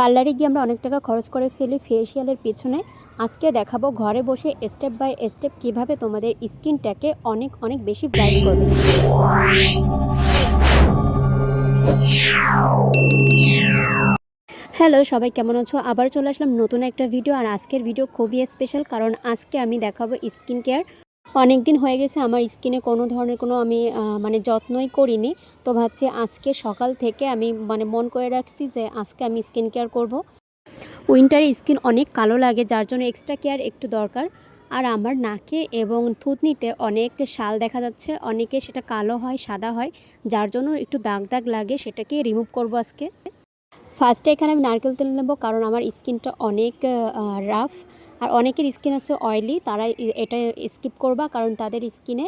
পার্লারে গিয়ে আমরা অনেক টাকা খরচ করে ফেলি ফেসিয়ালের পেছনে। আজকে দেখাবো ঘরে বসে স্টেপ বাই স্টেপ কীভাবে তোমাদের স্কিনটাকে অনেক অনেক বেশি ব্রাইট করবে। হ্যালো সবাই কেমন আছো? আবার চলে আসলাম নতুন একটা ভিডিও আর আজকের ভিডিও খুবই স্পেশাল কারণ আজকে আমি দেখাবো স্কিন কেয়ার অনেক দিন হয়ে গেছে আমার স্কিনে কোনো ধরনের কোনো আমি মানে যত্নই করিনি। তো ভাবছি আজকে সকাল থেকে আমি মানে মন করে রাখছি যে আজকে আমি স্কিন কেয়ার করব। উইন্টারে স্কিন অনেক কালো লাগে, যার জন্য এক্সট্রা কেয়ার একটু দরকার। আর আমার নাকে এবং থুতনিতে অনেক শাল দেখা যাচ্ছে, অনেকে সেটা কালো হয়, সাদা হয়, যার জন্য একটু দাগ দাগ লাগে সেটাকে রিমুভ করব আজকে। ফার্স্টে এখানে আমি নারকেল তেল নেব কারণ আমার স্কিনটা অনেক রাফ আর অনেকের স্কিন আছে অয়েলি তারা এটা স্কিপ করবা কারণ তাদের স্কিনে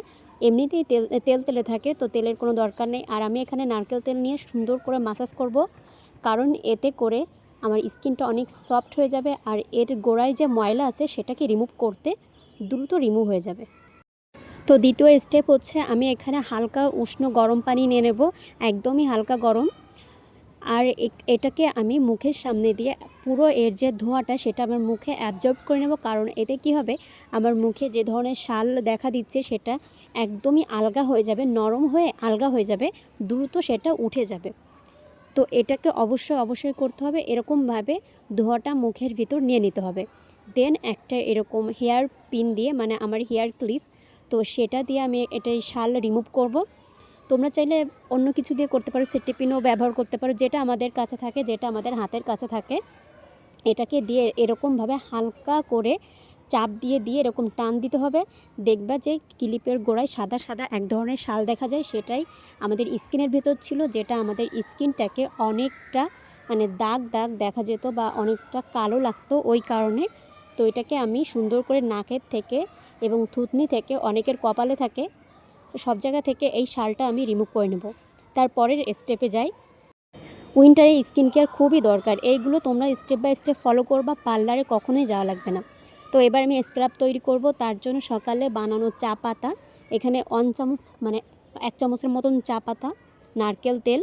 এমনিতেই তেল তেল তেলে থাকে, তো তেলের কোনো দরকার নেই। আর আমি এখানে নারকেল তেল নিয়ে সুন্দর করে মাসাজ করব কারণ এতে করে আমার স্কিনটা অনেক সফট হয়ে যাবে আর এর গোড়ায় যে ময়লা আছে সেটাকে রিমুভ করতে দ্রুত রিমুভ হয়ে যাবে। তো দ্বিতীয় স্টেপ হচ্ছে আমি এখানে হালকা উষ্ণ গরম পানি নিয়ে নেব, একদমই হালকা গরম। আর এটাকে আমি মুখের সামনে দিয়ে পুরো এর যে ধোঁয়াটা সেটা আমার মুখে অ্যাবজর্ব করে নেব। কারণ এতে কি হবে? আমার মুখে যে ধরনের শাল দেখা দিচ্ছে সেটা একদমই আলগা হয়ে যাবে, নরম হয়ে আলগা হয়ে যাবে, দ্রুত সেটা উঠে যাবে। তো এটাকে অবশ্যই অবশ্যই করতে হবে। এরকমভাবে ধোঁয়াটা মুখের ভিতর নিয়ে নিতে হবে। দেন একটা এরকম হেয়ার পিন দিয়ে মানে আমার হেয়ার ক্লিপ তো সেটা দিয়ে আমি এটাই শাল রিমুভ করব। তোমরা চাইলে অন্য কিছু দিয়ে করতে পারো সেটি পিনও ব্যবহার করতে পারো, যেটা আমাদের কাছে থাকে, যেটা আমাদের হাতের কাছে থাকে। এটাকে দিয়ে এরকমভাবে হালকা করে চাপ দিয়ে দিয়ে এরকম টান দিতে হবে। দেখবা যে ক্লিপের গোড়ায় সাদা সাদা এক ধরনের শাল দেখা যায়, সেটাই আমাদের স্কিনের ভেতর ছিল, যেটা আমাদের স্কিনটাকে অনেকটা মানে দাগ দাগ দেখা যেত বা অনেকটা কালো লাগতো ওই কারণে। তো এটাকে আমি সুন্দর করে নাকের থেকে এবং থুতনি থেকে, অনেকের কপালে থাকে সব জায়গা থেকে এই শালটা আমি রিমুভ করে নেব। তারপরের স্টেপে যাই। উইন্টারে স্কিন কেয়ার খুবই দরকার। এইগুলো তোমরা স্টেপ বাই স্টেপ ফলো করবা, পার্লারে কখনোই যাওয়া লাগবে না। তো এবার আমি স্ক্রাব তৈরি করব, তার জন্য সকালে বানানো চা পাতা, এখানে অন চামচ মানে এক চামচের মতন চা পাতা, নারকেল তেল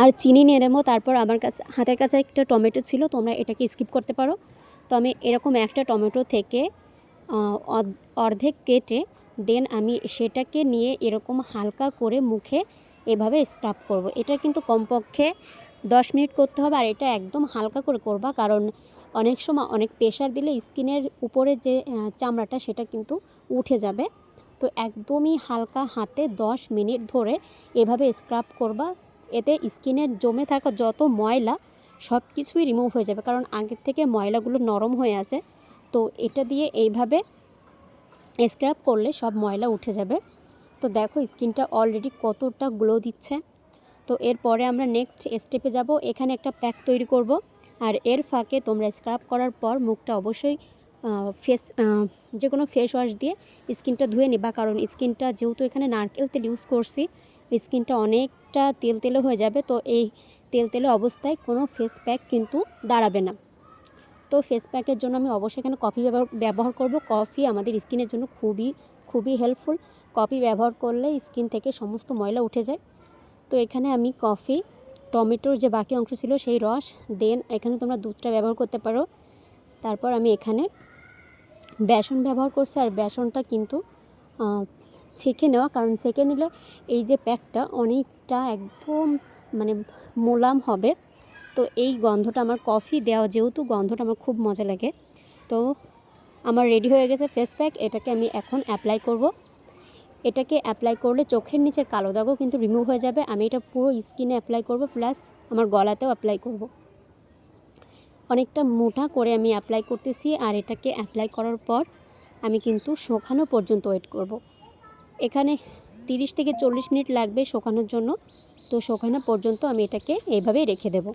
আর চিনি নিয়ে নেব। তারপর আমার কাছে, হাতের কাছে একটা টমেটো ছিল, তোমরা এটাকে স্কিপ করতে পারো। তো আমি এরকম একটা টমেটো থেকে অর্ধেক কেটে দেন আমি সেটাকে নিয়ে এরকম হালকা করে মুখে এভাবে স্ক্রাব করব। এটা কিন্তু কমপক্ষে দশ মিনিট করতে হবে আর এটা একদম হালকা করে করবা কারণ অনেক সময় অনেক প্রেশার দিলে স্কিনের উপরে যে চামড়াটা সেটা কিন্তু উঠে যাবে। তো একদমই হালকা হাতে দশ মিনিট ধরে এভাবে স্ক্রাব করবা। এতে স্কিনের জমে থাকা যত ময়লা সব কিছুই রিমুভ হয়ে যাবে কারণ আগের থেকে ময়লাগুলো নরম হয়ে আছে। তো এটা দিয়ে এইভাবে স্ক্রাব করলে সব ময়লা উঠে যাবে। তো দেখো স্কিনটা অলরেডি কতটা গ্লো দিচ্ছে। তো এরপরে আমরা নেক্সট স্টেপে যাব। এখানে একটা প্যাক তৈরি করব। আর এর ফাঁকে তোমরা স্ক্রাব করার পর মুখটা অবশ্যই ফেস যে কোনো ফেস ওয়াশ দিয়ে স্কিনটা ধুয়ে নিবা। কারণ স্কিনটা যেহেতু এখানে নারকেল তেল ইউজ করছি, স্কিনটা অনেকটা তেল তেলে হয়ে যাবে। তো এই তেল তেলে অবস্থায় কোনো ফেস প্যাক কিন্তু দাঁড়াবে না। তো ফেস প্যাকের জন্য আমি অবশ্যই এখানে কফি ব্যবহার করব। কফি আমাদের স্কিনের জন্য খুবই খুবই হেল্পফুল কফি ব্যবহার করলে স্কিন থেকে সমস্ত ময়লা উঠে যায়। তো এখানে আমি কফি টমেটোর যে বাকি অংশ ছিল সেই রস দেন এখানে তোমরা দুধটা ব্যবহার করতে পারো। তারপর আমি এখানে বেসন ব্যবহার করছি আর বেসনটা কিন্তু ছেঁকে নেওয়া। কারণ ছেঁকে নিলে এই যে প্যাকটা অনেকটা একদম মানে মোলাম হবে। তো এই গন্ধটা আমার কফি দেওয়া যেহেতু গন্ধটা আমার খুব মজা লাগে, তো আমার রেডি হয়ে গেছে ফেস প্যাক এটাকে আমি এখন অ্যাপ্লাই করব। এটাকে অ্যাপ্লাই করলে চোখের নিচের কালো দাগও কিন্তু রিমুভ হয়ে যাবে, আমি এটা পুরো স্কিনে অ্যাপ্লাই করব প্লাস আমার গলাতেও অ্যাপ্লাই করব। অনেকটা মোটা করে আমি অ্যাপ্লাই করতেছি, আর এটাকে অ্যাপ্লাই করার পর আমি কিন্তু শোকানো পর্যন্ত ওয়েট করব। এখানে তিরিশ থেকে চল্লিশ মিনিট লাগবে শোকানোর জন্য, তো শোকানো পর্যন্ত আমি এটাকে এইভাবেই রেখে দেব।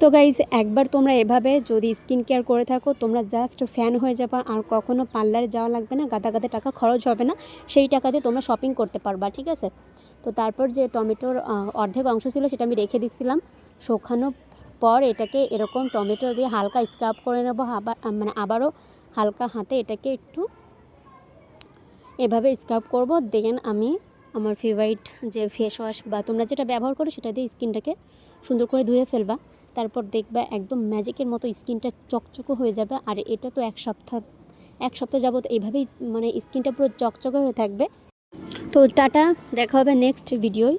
তো গাইজ একবার তোমরা এভাবে যদি স্কিন কেয়ার করে থাকো, তোমরা জাস্ট ফ্যান হয়ে যাবা। আর কখনো পার্লারে যাওয়া লাগবে না, গাদা গাদা টাকা খরচ হবে না। সেই টাকাতে তোমরা শপিং করতে পারবা, ঠিক আছে? তো তারপর যে টমেটোর অর্ধেক অংশ ছিল সেটা আমি রেখে দিচ্ছিলাম শোকানো পর এটাকে এরকম টমেটো দিয়ে হালকা স্ক্রাব করে নেব, আবার মানে আবারও হালকা হাতে এটাকে একটু এভাবে স্ক্রাব করব। দেন আমি আমার ফেভারিট যে ফেস ওয়াশ বা তোমরা যেটা ব্যবহার করো সেটা দিয়ে স্কিনটাকে সুন্দর করে ধুয়ে ফেলবা। তারপর দেখবা একদম ম্যাজিকের মতো স্কিনটা চকচকে হয়ে যাবে। আর এটা তো এক সপ্তাহ এক সপ্তাহ যাবত এইভাবেই মানে স্কিনটা পুরো চকচকে হয়ে থাকবে। তো টাটা, দেখা হবে নেক্সট ভিডিওয়